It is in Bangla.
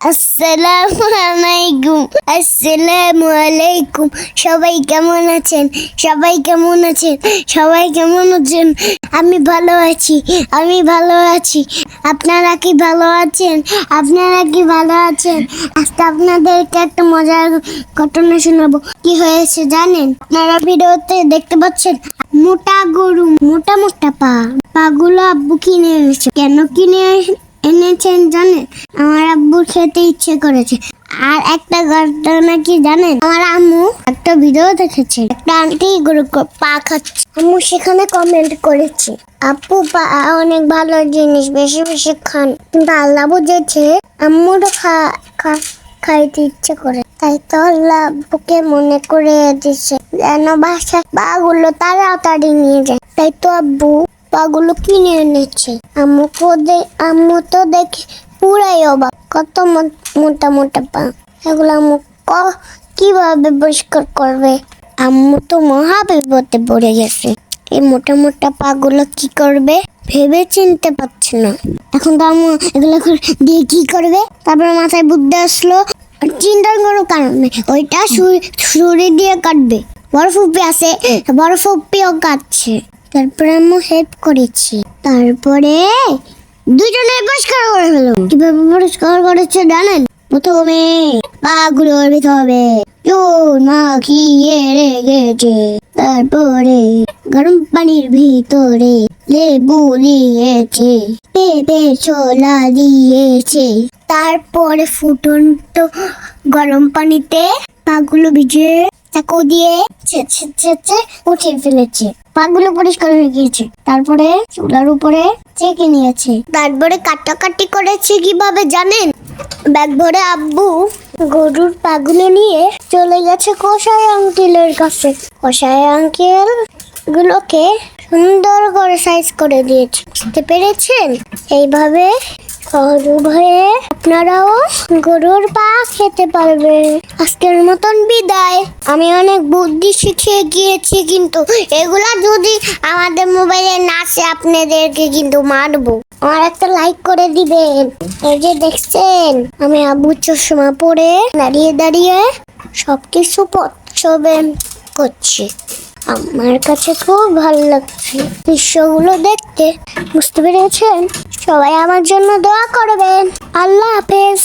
আসসালামু আলাইকুম আসসালামু আলাইকুম সবাই কেমন আছেন? সবাই কেমন আছেন? সবাই কেমন আছেন? আমি ভালো আছি। আমি ভালো আছি। আপনারা কি ভালো আছেন? আপনারা কি ভালো আছেন? আজকে আপনাদেরকে একটা মজার ঘটনা শোনাবো। কি হয়েছে জানেন? আপনারা ভিডিওতে দেখতে পাচ্ছেন, মোটা গরু, মোটা মোটা পা। পাগুলো আব্বু কিনে এনেছে। কেন কিনে এনেছেন জানেন? আমার আব্বু খেতে ইচ্ছে করেছে। আর একটা ঘটনা কি জানেন? আমার আম্মু একটা ভিডিও দেখেছে। একটা আন্টি গরু পা খাচ্ছে। আম্মু সেখানে কমেন্ট করেছে। আপু, পা অনেক ভালো জিনিস, বেশি বেশি খান। কিন্তু আল্লাহ বুঝেছে আম্মুরও খা, খা- খাইতে ইচ্ছে করে। তাই তো আল্লাহ আব্বুকে মনে করে দিচ্ছে যেন বাসা পাগুলো তাড়াতাড়ি নিয়ে যায়। তাই তো আব্বু পাগুলো কিনে এনেছে। আম্মু তো দে- আম্মু তো দেখে পুরাই অবাক। কত মোটা মোটা পা। এগুলো আম্মু ক- কীভাবে পরিষ্কার করবে? আম্মু তো মহা বিপদে পড়ে গেছে। এই মোটা মোটা পাগুলো কি করবে? ভেবে চিনতে পারছে না। এখন তো আম্মু এগুলো দিয়ে কি করবে? তারপরে মাথায় বুদ্ধি আসলো। চিন্তার কোনো কারণ নেই। ওইটা ছুরি দিয়ে কাটবে। বড় ফুপি আছে। বড় ফুপিও কাটছে। তারপরে আম্মু হেল্প করেছি। তারপরে দুজনে পরিষ্কার করে ফেলো কীভাবে পরিষ্কার করেছে জানেন? প্রথমে পাগুলো দিতে হবে। চুন মাখিয়ে রেখেছে। তারপরে গরম পানির ভিতরে লেবু দিয়েছে। পেঁপে ছোলা দিয়েছে। তারপরে ফুটন্ত গরম পানিতে পাগুলো ভিজে চাকু দিয়ে ছেঁচে ছেঁচে উঠিয়ে ফেলেছে। পাগুলো পরিষ্কার হয়ে গিয়েছে। তারপরে চুলার উপরে চেকে নিয়েছে। তারপরে কাটাকাটি করেছে কীভাবে জানেন? ব্যাগ ভরে আব্বু গরুর পাগুলো নিয়ে চলে গেছে কষাই আঙ্কেলের কাছে। কষাই আঙ্কেল গুলোকে সুন্দর করে সাইজ করে দিয়েছে। বুঝতে পেরেছেন? এইভাবে হয়ে আপনারাও গরুর পা খেতে পারবেন। আজকের মতন বিদায়। আমি অনেক বুদ্ধি শিখিয়ে গিয়েছি, কিন্তু এগুলা যদি আমাদের মোবাইলে না আসে, আপনাদেরকে কিন্তু মারবো। আমার একটা লাইক করে দিবেন। এই যে দেখছেন, আমি আবু চশমা পরে দাঁড়িয়ে দাঁড়িয়ে সবকিছু পছবে করছি। আমার কাছে খুব ভালো লাগছে। দৃশ্যগুলো দেখতে। বুঝতে পেরেছেন? সবাই আমার জন্য দোয়া করবেন। আল্লাহ হাফেজ।